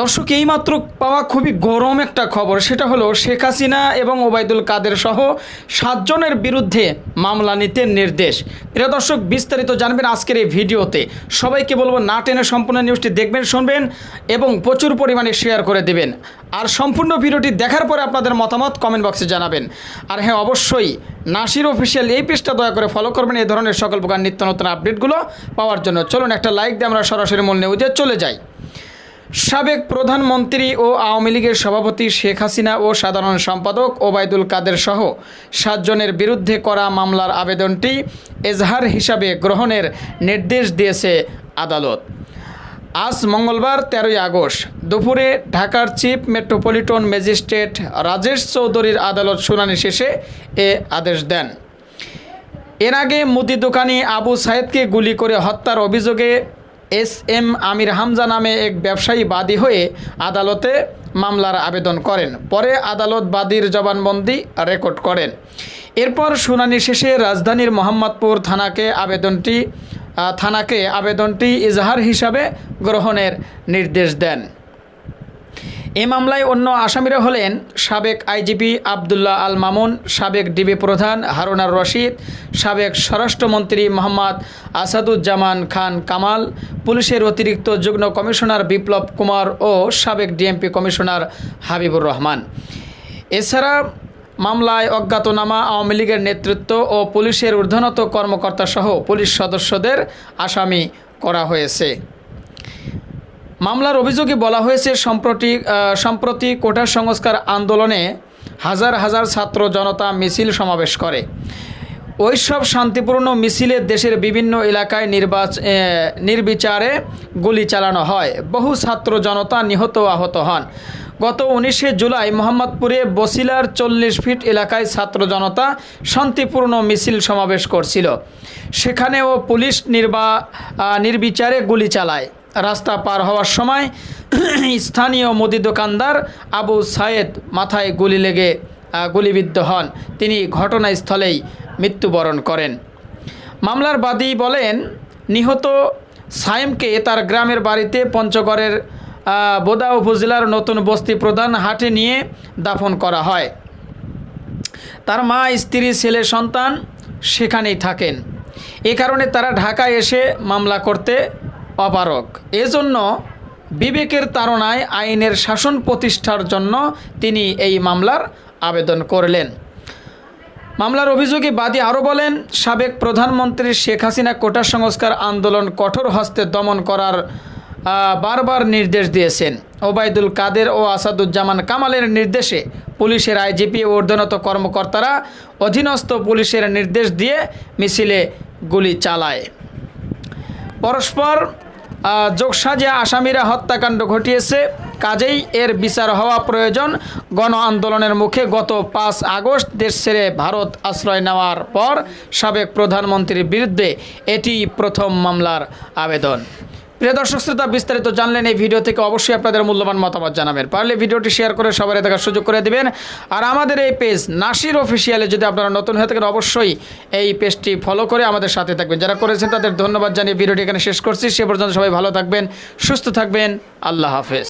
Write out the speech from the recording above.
দর্শক, এইমাত্র পাওয়া খুবই গরম একটা খবর, সেটা হলো শেখ হাসিনা এবং ওবায়দুল কাদের সহ সাতজনের বিরুদ্ধে মামলা নিতে নির্দেশ। প্রিয় দর্শক, বিস্তারিত জানবেন আজকের এই ভিডিওতে। সবাইকে বলব, না টেনে সম্পূর্ণ নিউজটি দেখবেন, শুনবেন এবং প্রচুর পরিমাণে শেয়ার করে দেবেন। আর সম্পূর্ণ ভিডিওটি দেখার পরে আপনাদের মতামত কমেন্ট বক্সে জানাবেন। আর হ্যাঁ অবশ্যই নাসির অফিসিয়াল এই পেজটা দয়া করে ফলো করবেন। এই ধরনের সকল প্রকার নিত্য নতুন আপডেটগুলো পাওয়ার জন্য। চলুন, একটা লাইক দিয়ে আমরা সরাসরি মূল নিউজে চলে যাই। সাবেক প্রধানমন্ত্রী ও আওয়ামী লীগের সভাপতি শেখ হাসিনা ও সাধারণ সম্পাদক ওবায়দুল কাদের সহ সাতজনের বিরুদ্ধে করা মামলার আবেদনটি এজহার হিসাবে গ্রহণের নির্দেশ দিয়েছে আদালত। আজ মঙ্গলবার তেরোই আগস্ট দুপুরে ঢাকার চিফ মেট্রোপলিটন ম্যাজিস্ট্রেট রাজেশ চৌধুরীর আদালত শুনানি শেষে এ আদেশ দেন। এর আগে মুদি দোকানি আবু সাইদকে গুলি করে হত্যার অভিযোগে এস এম আমির হামজা নামে এক ব্যবসায়ী বাদী হয়ে আদালতে মামলার আবেদন করেন। পরে আদালত বাদীর জবানবন্দি রেকর্ড করেন। এরপর শুনানি শেষে রাজধানীর মোহাম্মদপুর থানাকে আবেদনটি থানাকে আবেদনটি ইজহার হিসাবে গ্রহণের নির্দেশ দেন। এ মামলায় অন্য আসামিরা হলেন সাবেক আইজিপি আবদুল্লাহ আল মামুন, সাবেক ডিবি প্রধান হারুনার রশিদ, সাবেক স্বরাষ্ট্রমন্ত্রী মোহাম্মদ আসাদুজ্জামান খান কামাল, পুলিশের অতিরিক্ত যুগ্ম কমিশনার বিপ্লব কুমার ও সাবেক ডিএমপি কমিশনার হাবিবুর রহমান। এছাড়া মামলায় অজ্ঞাতনামা, আওয়ামী লীগের নেতৃত্ব ও পুলিশের ঊর্ধ্বনত কর্মকর্তাসহ পুলিশ সদস্যদের আসামি করা হয়েছে। মামলার অভিযোগে বলা হয়েছে, সম্প্রতি সম্প্রতি কোটা সংস্কার আন্দোলনে হাজার হাজার ছাত্র জনতা মিছিল সমাবেশ করে। ওইসব শান্তিপূর্ণ মিছিলে দেশের বিভিন্ন এলাকায় নির্বাচ নির্বিচারে গুলি চালানো হয়। বহু ছাত্র জনতা নিহত আহত হন। গত উনিশে জুলাই মোহাম্মদপুরে বসিলার চল্লিশ ফিট এলাকায় ছাত্র জনতা শান্তিপূর্ণ মিছিল সমাবেশ করছিল। সেখানেও পুলিশ নির্বা নির্বিচারে গুলি চালায়। রাস্তা পার হওয়ার সময় স্থানীয় মুদি দোকানদার আবু সায়েদ মাথায় গুলি লেগে গুলিবিদ্ধ হন। তিনি ঘটনাস্থলেই মৃত্যুবরণ করেন। মামলার বাদী বলেন, নিহত সাইমকে তার গ্রামের বাড়িতে পঞ্চগড়ের বোদা উপজেলার নতুন বস্তি প্রধান হাটে নিয়ে দাফন করা হয়। তার মা, স্ত্রী, ছেলে, সন্তান সেখানেই থাকেন। এ কারণে তারা ঢাকায় এসে মামলা করতে অপারক এজন্য বিবেকের তাড়নায় আইনের শাসন প্রতিষ্ঠার জন্য তিনি এই মামলার আবেদন করলেন। মামলার অভিযোগে বাদী আরও বলেন, সাবেক প্রধানমন্ত্রী শেখ হাসিনা কোটা সংস্কার আন্দোলন কঠোর হস্তে দমন করার বারবার নির্দেশ দিয়েছেন। ওবায়দুল কাদের ও আসাদুজ্জামান কামালের নির্দেশে পুলিশের আইজিপি ও ঊর্ধ্বনত কর্মকর্তারা অধীনস্থ পুলিশের নির্দেশ দিয়ে মিছিলে গুলি চালায়। পরস্পর যোগসাজে আসামিরা হত্যাকাণ্ড ঘটিয়েছে। কাজেই এর বিচার হওয়া প্রয়োজন। গণ আন্দোলনের মুখে গত পাঁচ আগস্ট দেশ ছেড়ে ভারত আশ্রয় নেওয়ার পর সাবেক প্রধানমন্ত্রীর বিরুদ্ধে এটি প্রথম মামলার আবেদন। প্রিয় দর্শক শ্রোতা, বিস্তারিত জানলেন এই ভিডিও থেকে অবশ্যই আপনাদের মূল্যবান মতামত জানাবেন। পারলে ভিডিওটি শেয়ার করে সবাই দেখার সুযোগ করে দেবেন। আর আমাদের এই পেজ নাসির অফিসিয়ালে যদি আপনারা নতুন হয়ে থাকেন, অবশ্যই এই পেজটি ফলো করে আমাদের সাথে থাকবেন। যারা করেছেন তাদের ধন্যবাদ জানিয়ে ভিডিওটি এখানে শেষ করছি। সে পর্যন্ত সবাই ভালো থাকবেন, সুস্থ থাকবেন। আল্লাহ হাফেজ।